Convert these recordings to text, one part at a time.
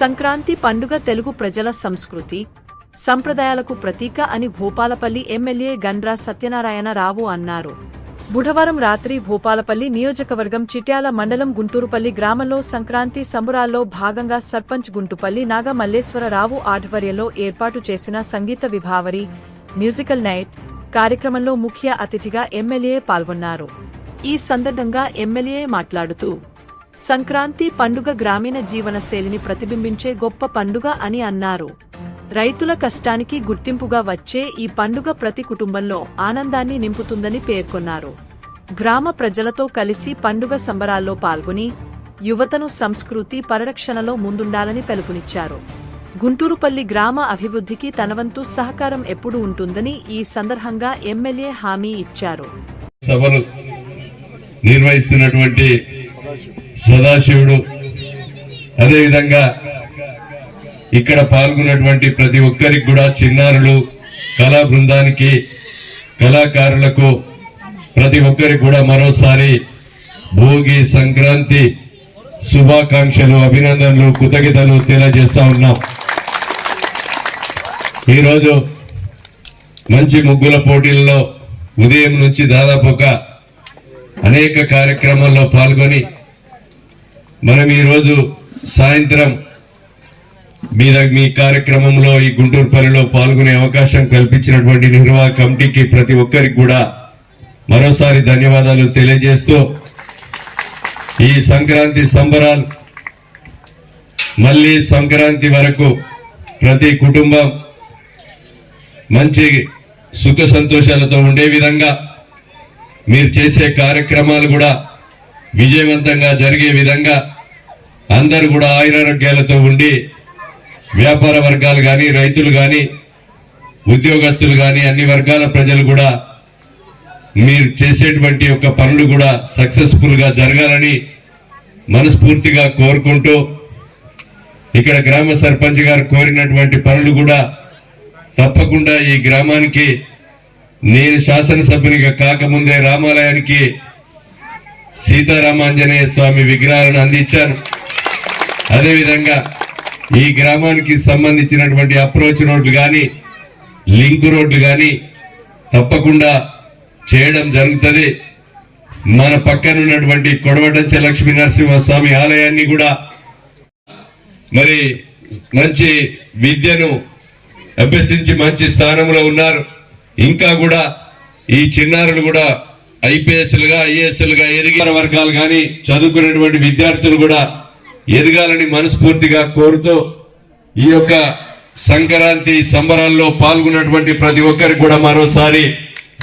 సంక్రాంతి పండుగ తెలుగు ప్రజల సంస్కృతి. సంప్రదాయాలకు ప్రతీక అని భూపాలపల్లి ఎమ్మెల్యే గండ్రా సత్యనారాయణ రావు అన్నారు. బుధవారం రాత్రి భూపాలపల్లి నియోజకవర్గం చిట్యాల మండలం గుంటూరుపల్లి గ్రామంలో సంక్రాంతి సంబురాల్లో భాగంగా సర్పంచ్ గుంటుపల్లి నాగమల్లేశ్వరరావు ఆధ్వర్యంలో ఏర్పాటు చేసిన సంగీత విభావరి మ్యూజికల్ నైట్ కార్యక్రమంలో ముఖ్య అతిథిగా ఎమ్మెల్యే పాల్గొన్నారు. ఈ సందర్భంగా ఎమ్మెల్యే మాట్లాడుతూ సంక్రాంతి పండుగ గ్రామీణ జీవన శైలిని ప్రతిబింబించే గొప్ప పండుగ అని అన్నారు. రైతుల కష్టానికి గుర్తింపుగా వచ్చే ఈ పండుగ ప్రతి కుటుంబంలో ఆనందాన్ని నింపుతుందని పేర్కొన్నారు. గ్రామ ప్రజలతో కలిసి పండుగ సంబరాల్లో పాల్గొని యువతను సంస్కృతి పరిరక్షణలో ముందుండాలని పిలుపునిచ్చారు. గుంటూరుపల్లి గ్రామ అభివృద్ధికి తనవంతు సహకారం ఎప్పుడు ఉంటుందని ఈ సందర్భంగా ఎమ్మెల్యే హామీ ఇచ్చారు. సభలు నిర్వహిస్తున్నటువంటి సదాశివుడు. అదేవిధంగా ఇక్కడ పాల్గొన్నటువంటి ప్రతి ఒక్కరికి కూడా చిన్నారులు కళా బృందానికి కళాకారులకు ప్రతి ఒక్కరికి కూడా మరోసారి భోగి సంక్రాంతి శుభాకాంక్షలు అభినందనలు కృతజ్ఞతలు తెలియజేస్తా ఉన్నాం. ఈరోజు మంచి ముగ్గుల పోటీల్లో ఉదయం నుంచి దాదాపు ఒక అనేక కార్యక్రమాల్లో పాల్గొని మనం ఈరోజు సాయంత్రం మీ మీ కార్యక్రమంలో ఈ గుంటూరు పల్లెలో పాల్గొనే అవకాశం కల్పించినటువంటి నిర్వాహక కమిటీకి ప్రతి ఒక్కరికి కూడా మరోసారి ధన్యవాదాలు తెలియజేస్తూ ఈ సంక్రాంతి సంబరాలు మళ్ళీ సంక్రాంతి వరకు ప్రతి కుటుంబం మంచి సుఖ సంతోషాలతో ఉండే విధంగా మీరు చేసే కార్యక్రమాలు కూడా విజయవంతంగా జరిగే విధంగా అందరూ కూడా ఆయురారోగ్యాలతో ఉండి వ్యాపార వర్గాలు కానీ రైతులు కానీ ఉద్యోగస్తులు కానీ అన్ని వర్గాల ప్రజలు కూడా మీరు చేసేటువంటి యొక్క పనులు కూడా సక్సెస్ఫుల్గా జరగాలని మనస్ఫూర్తిగా కోరుకుంటూ ఇక్కడ గ్రామ సర్పంచ్ గారు కోరినటువంటి పనులు కూడా తప్పకుండా ఈ గ్రామానికి నేను శాసనసభ్యునిగా కాకముందే రామాలయానికి సీతారామాంజనేయ స్వామి విగ్రహాలను అందించాను అదేవిధంగా ఈ గ్రామానికి సంబంధించినటువంటి అప్రోచ్ రోడ్లు కానీ లింక్ రోడ్లు కానీ తప్పకుండా చేయడం జరుగుతుంది. మన పక్కన ఉన్నటువంటి కొడవటంచ లక్ష్మీ నరసింహస్వామి ఆలయాన్ని కూడా మరి మంచి విద్యను అభ్యసించి మంచి స్థానంలో ఉన్నారు. ఇంకా కూడా ఈ చిన్నారులు కూడా ఐపీఎస్లుగా ఐఏఎస్లుగా ఎదిగిన వర్గాలు కానీ చదువుకునేటువంటి విద్యార్థులు కూడా ఎదగాలని మనస్ఫూర్తిగా కోరుతూ ఈ యొక్క సంక్రాంతి సంబరాల్లో పాల్గొన్నటువంటి ప్రతి ఒక్కరికి కూడా మరోసారి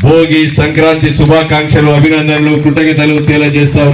భోగి సంక్రాంతి శుభాకాంక్షలు అభినందనలు కృతజ్ఞతలు తెలియజేస్తా